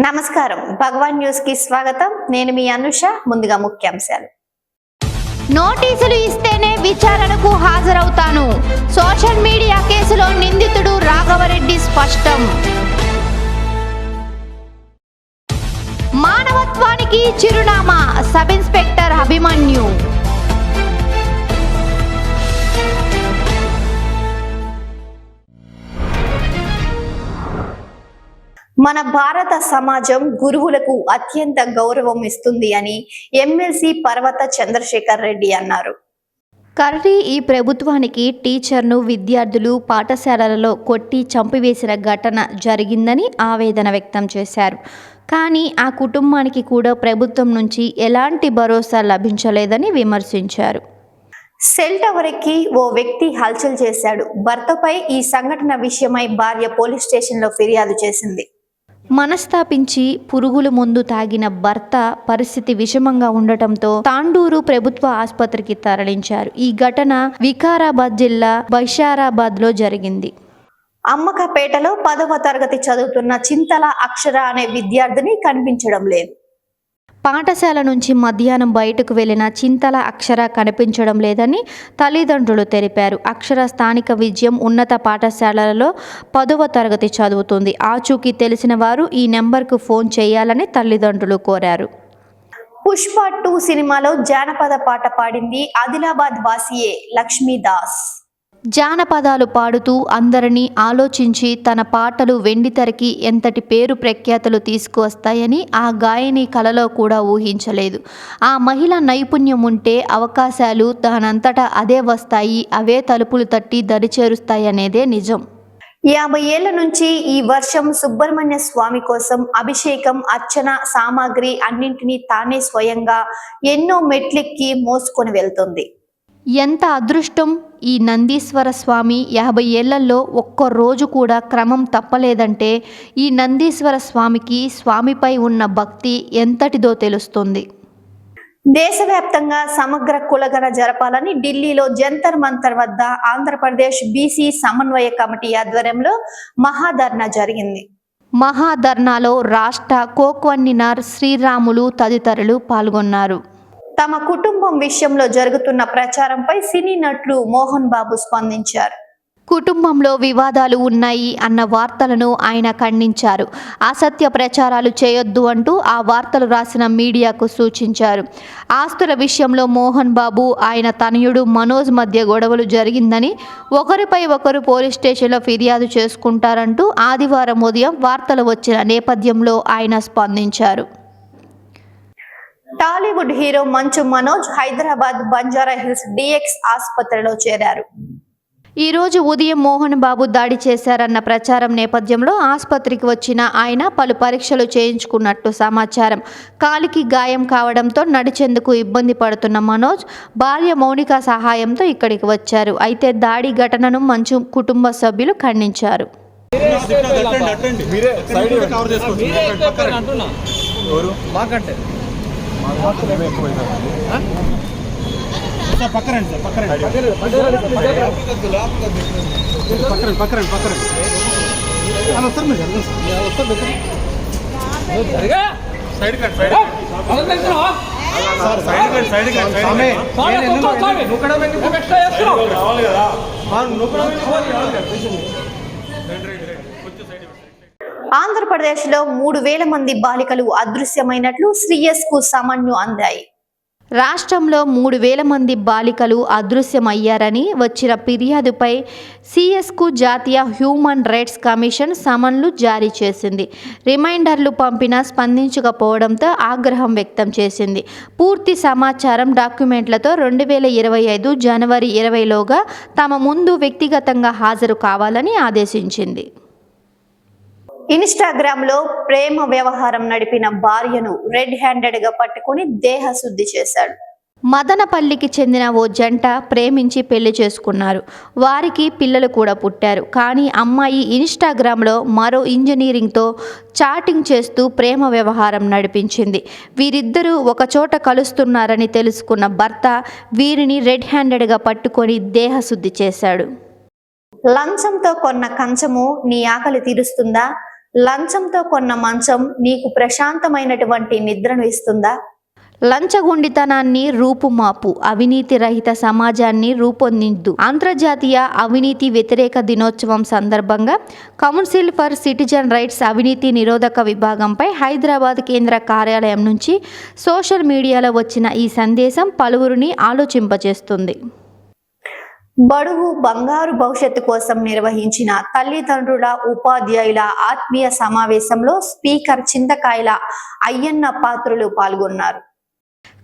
నమస్కారం. భగవాన్ న్యూస్కి స్వాగతం. నేను మీ అనుష ముందుగా ముఖ్యాంశాలు. నోటీసులు ఇస్తేనే విచారణకు హాజరవుతాను. సోషల్ మీడియా కేసులో నిందితుడు రాఘవరెడ్డి స్పష్టం. మానవత్వానికి చిరునామా సబ్ ఇన్స్పెక్టర్ అభిమన్యు. మన భారత సమాజం గురువులకు అత్యంత గౌరవం ఇస్తుంది అని ఎమ్మెల్సీ పర్వత చంద్రశేఖర్ రెడ్డి అన్నారు. కర్రీ ఈ ప్రభుత్వానికి టీచర్ను విద్యార్థులు పాఠశాలలలో కొట్టి చంపివేసిన ఘటన జరిగిందని ఆవేదన వ్యక్తం చేశారు. కానీ ఆ కుటుంబానికి కూడా ప్రభుత్వం నుంచి ఎలాంటి భరోసా లభించలేదని విమర్శించారు. సెల్ టవర్ ఎక్కి ఓ వ్యక్తి హల్చల్ చేశాడు. భర్తపై ఈ సంఘటన విషయమై భార్య పోలీస్ స్టేషన్లో ఫిర్యాదు చేసింది. మనస్తాపించి పురుగుల ముందు తాగిన భర్త పరిస్థితి విషమంగా ఉండటంతో తాండూరు ప్రభుత్వ ఆసుపత్రికి తరలించారు. ఈ ఘటన వికారాబాద్ జిల్లా బైషారాబాద్లో జరిగింది. అమ్మకపేటలో పదవ తరగతి చదువుతున్న చింతల అక్షర అనే విద్యార్థిని కనిపించడం లేదు. పాఠశాల నుంచి మధ్యాహ్నం బయటకు వెళ్ళిన చింతల అక్షర కనిపించడం లేదని తల్లిదండ్రులు తెలిపారు. అక్షర స్థానిక విజయం ఉన్నత పాఠశాలలలో పదవ తరగతి చదువుతుంది. ఆచూకీ తెలిసిన వారు ఈ నెంబర్కు ఫోన్ చేయాలని తల్లిదండ్రులు కోరారు. పుష్ప టూ సినిమాలో జానపద పాట పాడింది ఆదిలాబాద్ వాసియే లక్ష్మీదాస్. జానపదాలు పాడుతూ అందరినీ ఆలోచించి తన పాటలు వెండితెరకి ఎంతటి పేరు ప్రఖ్యాతలు తీసుకువస్తాయని ఆ గాయని కలలో కూడా ఊహించలేదు. ఆ మహిళ నైపుణ్యం ఉంటే అవకాశాలు దానంతటా అదే వస్తాయి అవే తలుపులు తట్టి దరిచేరుస్తాయనేదే నిజం. యాభై ఏళ్ళ నుంచి ఈ వర్షం సుబ్రహ్మణ్య స్వామి కోసం అభిషేకం అర్చన సామాగ్రి అన్నింటినీ తానే స్వయంగా ఎన్నో మెట్లెక్కి మోసుకొని వెళ్తుంది. ఎంత అదృష్టం? ఈ నందీశ్వర స్వామి యాభై ఏళ్ళలో ఒక్క రోజు కూడా క్రమం తప్పలేదంటే ఈ నందీశ్వర స్వామికి స్వామిపై ఉన్న భక్తి ఎంతటిదో తెలుస్తుంది. దేశవ్యాప్తంగా సమగ్ర కులగన జరపాలని ఢిల్లీలో జంతర్ మంతర్ వద్ద ఆంధ్రప్రదేశ్ బీసీ సమన్వయ కమిటీ ఆధ్వర్యంలో మహాధర్నా జరిగింది. మహాధర్నాలో రాష్ట్ర కోక్వన్నినార్ శ్రీరాములు తదితరులు పాల్గొన్నారు. తమ కుటుంబం విషయంలో జరుగుతున్న ప్రచారంపై సినీ నటులు మోహన్ బాబు స్పందించారు. కుటుంబంలో వివాదాలు ఉన్నాయి అన్న వార్తలను ఆయన ఖండించారు. అసత్య ప్రచారాలు చేయొద్దు అంటూ ఆ వార్తలు రాసిన మీడియాకు సూచించారు. ఆస్తుల విషయంలో మోహన్ బాబు ఆయన తనయుడు మనోజ్ మధ్య గొడవలు జరిగిందని ఒకరిపై ఒకరు పోలీస్ స్టేషన్లో ఫిర్యాదు చేసుకుంటారంటూ ఆదివారం ఉదయం వార్తలు వచ్చిన నేపథ్యంలో ఆయన స్పందించారు. Tollywood hero Manchu Manoj Hyderabad Banjara Hills DX ఆసుపత్రిలో చేరారు ఈ రోజు ఉదయం మోహన్ బాబు దాడి చేశారన్న ప్రచారం నేపథ్యంలో ఆసుపత్రికి వచ్చిన ఆయన పలు పరీక్షలు చేయించుకున్నట్టు సమాచారం కాలికి గాయం కావడంతో నడిచేందుకు ఇబ్బంది పడుతున్న మనోజ్ భార్య మౌనిక సహాయంతో ఇక్కడికి వచ్చారు అయితే దాడి ఘటనను మంచు కుటుంబ సభ్యులు ఖండించారు మీరే సైడ్ పక్కరండి చేసుకోవచ్చు సార్ పక్కన రండి సార్ పక్కన రండి పక్కన పక్కన పక్కన అలా వస్తారు మీరు సైడ్ కండి సైడ్ సార్ సైడ్ కండి సైడ్ కండి ఆంధ్రప్రదేశ్లో మూడు వేల మంది బాలికలు అదృశ్యమైనట్లు శ్రీయస్కు సమన్ను అందాయి. రాష్ట్రంలో మూడు వేల మంది బాలికలు అదృశ్యమయ్యారని వచ్చిన ఫిర్యాదుపై సిఎస్కు జాతీయ హ్యూమన్ రైట్స్ కమిషన్ సమన్లు జారీ చేసింది. రిమైండర్లు పంపినా స్పందించకపోవడంతో ఆగ్రహం వ్యక్తం చేసింది. పూర్తి సమాచారం డాక్యుమెంట్లతో రెండు వేల ఇరవై ఐదు జనవరి ఇరవైలోగా తమ ముందు వ్యక్తిగతంగా హాజరు కావాలని ఆదేశించింది. ఇన్స్టాగ్రామ్లో ప్రేమ వ్యవహారం నడిపిన భార్యను రెడ్ హ్యాండెడ్గా పట్టుకుని దేహశుద్ధి చేశాడు. మదనపల్లికి చెందిన ఓ జంట ప్రేమించి పెళ్ళి చేసుకున్నారు. వారికి పిల్లలు కూడా పుట్టారు. కానీ అమ్మాయి ఇన్స్టాగ్రామ్లో మరో ఇంజనీరింగ్తో చాటింగ్ చేస్తూ ప్రేమ వ్యవహారం నడిపించింది. వీరిద్దరూ ఒకచోట కలుస్తున్నారని తెలుసుకున్న భర్త వీరిని రెడ్ హ్యాండెడ్గా పట్టుకొని దేహశుద్ధి చేశాడు. లంచంతో కొన్న కంచము నీ ఆకలి తీరుస్తుందా? లంచంతో కొన్న మంచం నీకు ప్రశాంతమైనటువంటి నిద్రను ఇస్తుందా? లంచగొండితనాన్ని రూపుమాపు అవినీతి రహిత సమాజాన్ని రూపొందిద్దు అంతర్జాతీయ అవినీతి వ్యతిరేక దినోత్సవం సందర్భంగా కౌన్సిల్ ఫర్ సిటిజన్ రైట్స్ అవినీతి నిరోధక విభాగంపై హైదరాబాద్ కేంద్ర కార్యాలయం నుంచి సోషల్ మీడియాలో వచ్చిన ఈ సందేశం పలువురిని ఆలోచింపజేస్తుంది. బడుగు బంగారు భవిష్యత్తు కోసం నిర్వహించిన తల్లిదండ్రుల ఉపాధ్యాయుల ఆత్మీయ సమావేశంలో స్పీకర్ చింతకాయల అయ్యన్న పాత్రులు పాల్గొన్నారు.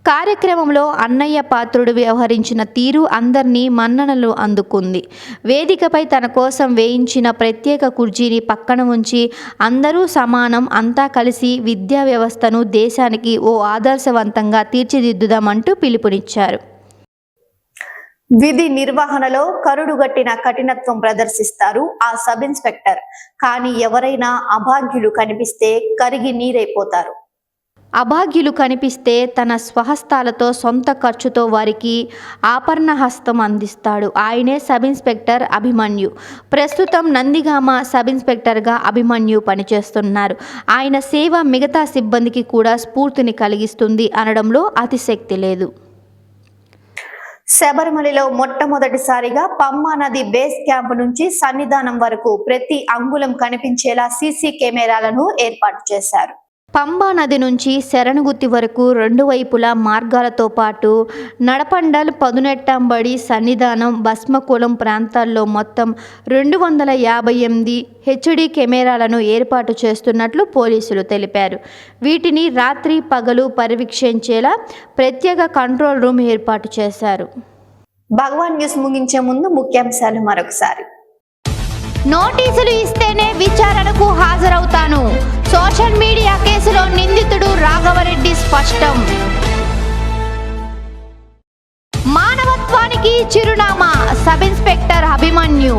కార్యక్రమంలో అన్నయ్య పాత్రుడు వ్యవహరించిన తీరు అందరినీ మన్ననలు అందుకుంది. వేదికపై తన కోసం వేయించిన ప్రత్యేక కుర్జీని పక్కన ఉంచి అందరూ సమానం అంతా కలిసి విద్యా వ్యవస్థను దేశానికి ఓ ఆదర్శవంతంగా తీర్చిదిద్దుదామంటూ పిలుపునిచ్చారు. విధి నిర్వహణలో కరుడుగట్టిన కఠినత్వం ప్రదర్శిస్తారు ఆ సబ్ ఇన్స్పెక్టర్. కానీ ఎవరైనా అభాగ్యులు కనిపిస్తే కరిగి నీరైపోతారు. అభాగ్యులు కనిపిస్తే తన స్వహస్తాలతో సొంత ఖర్చుతో వారికి ఆపరణ హస్తం అందిస్తాడు. ఆయనే సబ్ ఇన్స్పెక్టర్ అభిమన్యు. ప్రస్తుతం నందిగామ సబ్ ఇన్స్పెక్టర్గా అభిమన్యు పనిచేస్తున్నారు. ఆయన సేవ మిగతా సిబ్బందికి కూడా స్ఫూర్తిని కలిగిస్తుంది అనడంలో అతిశక్తి లేదు. శబరిమలలో మొట్టమొదటిసారిగా పమ్మా నది బేస్ క్యాంప్ నుంచి సన్నిధానం వరకు ప్రతి అంగుళం కనిపించేలా సీసీ కెమెరాలను ఏర్పాటు చేశారు. పంబా నది నుంచి శరణగుత్తి వరకు రెండు వైపులా మార్గాలతో పాటు నడపండల్ పదునెట్టంబడి సన్నిధానం భస్మకులం ప్రాంతాల్లో మొత్తం రెండు వందల యాభై ఎనిమిది హెచ్డి కెమెరాలను ఏర్పాటు చేస్తున్నట్లు పోలీసులు తెలిపారు. వీటిని రాత్రి పగలు పర్యవేక్షించేలా ప్రత్యేక కంట్రోల్ రూమ్ ఏర్పాటు చేశారు. భగవాన్ న్యూస్ ముగించే ముందు ముఖ్యాంశాలు మరొకసారి. నోటీసులు ఇస్తేనే విచారణకు హాజరవుతాను. సోషల్ మీడియా కేసులో నిందితుడు రాఘవరెడ్డి స్పష్టం. మానవత్వానికి చిరునామా సబ్ ఇన్స్పెక్టర్ అభిమన్యు.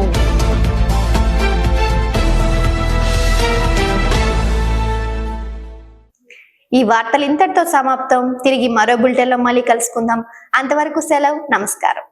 ఈ వార్తలు ఇంతటితో సమాప్తం. తిరిగి మరో బులెటిన్లో మళ్ళీ కలుసుకుందాం. అంతవరకు సెలవు నమస్కారం.